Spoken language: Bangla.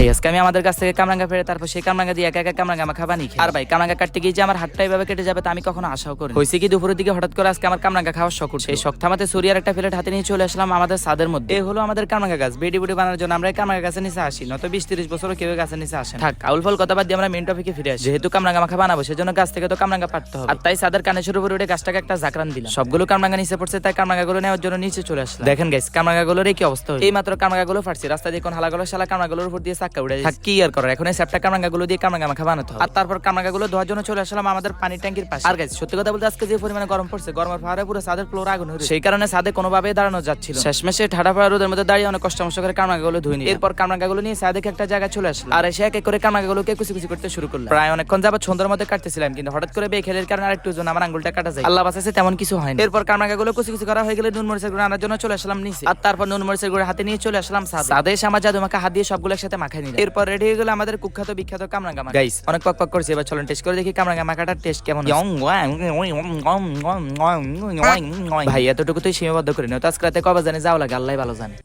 ভাই আজকে আমি আমাদের কাছ থেকে কামরাঙ্গা ফেরে তারপর সেই কামরাঙ্গা দিয়ে একা একা কামরাঙ্গা মাখা। আর ভাই কামরাঙ্গা কাটতে গিয়ে যে আমার হাতটা এইভাবে কেটে যাবে তা আমি কখনো আশাও করি হয়েছে কি দুপুরের দিকে হঠাৎ করে আজকে আমার কামরাঙ্গা খাওয়ার শখ। সেই শখ থামাতে সরিয়ার একটা প্লেট হাতে নিয়ে চলে আসলাম আমাদের সাদের মধ্যে। এই হলো আমাদের কামরাঙ্গা গাছ। বেডি বুডি বানানোর জন্য আমরা কামরাঙ্গা গাছের নিচে আসি নত বিশ তিরিশ বছরও কেউ গাছের নিচে আসে থাক আউল ফল কথা বাদ দিয়ে আমরা মেন টপিকে ফিরে আসি। যেহেতু কামরাঙ্গা মাখা বানাবো সেজন্য গাছ থেকে তো কামরাঙ্গা পাঠতে হবে। আর তাই সাদের কানে শুরু করে উঠে গাছটাকে একটা জাকরান দিলাম। সবগুলো কামরাঙ্গা নিচে পড়ছে তাই কামরাঙ্গা গুলো নেওয়ার জন্য নিচে চলে আসলাম। দেখেন গাইস কামরাঙ্গা গুলোর কি অবস্থা এই মাত্র কামরাঙ্গা গুলো ফাটছে। রাস্তা দিয়ে কোন হালাগুলো শালা কামরাঙ্গা গুলোর উপর দিয়ে চাক্কা উড়ে থাক কি আর করার? এখন এই স্যাপটা দিয়ে কামরাঙ্গা মাখা বানাতে হবে। আর তারপর ধোয়ার জন্য চলে আসলাম আমাদের পানি ট্যাঙ্কির পাশে। আর গাইস সত্যি কথা বলতে আজকে যে পরিমাণে গরম পড়ছে গরমের পুরো সাদের ফ্লোর আগুন হয়ে সেই কারণে সাদে কোনোভাবেই দাঁড়ানো যাচ্ছিল শেষমেশে ঠাডা ফাড়া রোদের মধ্যে দাঁড়িয়ে অনেক কষ্ট মষ্ট করে এরপরগুলো নিয়ে সাদেকে একটা জায়গায় চলে আসলাম। আর এসে এক করে কুচি কুচি করতে শুরু করলাম। প্রায় অনেকক্ষণ যাবত সুন্দর মধ্যে কাটতেছিলাম কিন্তু হঠাৎ করে বেখেলের কারণে আরেকটু জন আমার আঙ্গুলটা কাটা যায়। আল্লাহ বাসাছে তেমন কিছু হয়নি। এরপর কামরাঙ্গা গুলো কুচি কুচি করা হয়ে গেলে নুন মরিচের গুঁড়ো আনার জন্য চলে আসলাম নিচে। আর তারপর নুন মরিচের গুঁড়ো হাতে নিয়ে চলে আসলাম সাদে সাদে আমার জাদু মাখা হাত দিয়ে সবগুলো একসাথে মাখাই নিলাম এরপর রেডি হয়ে গেলো আমাদের কুখ্যাত বিখ্যাত কামরাঙ্গা মাখা গাইস অনেক পক পক করছে এবার চলুন টেস্ট করে দেখি কামরাঙ্গা মাখাটার টেস্ট কেমন। ভাই এতটুকু তুই সীমাবদ্ধ করে নিও তো আজকে রাতে কবে জানি যাও লাগে আল্লাহ ভালো জানে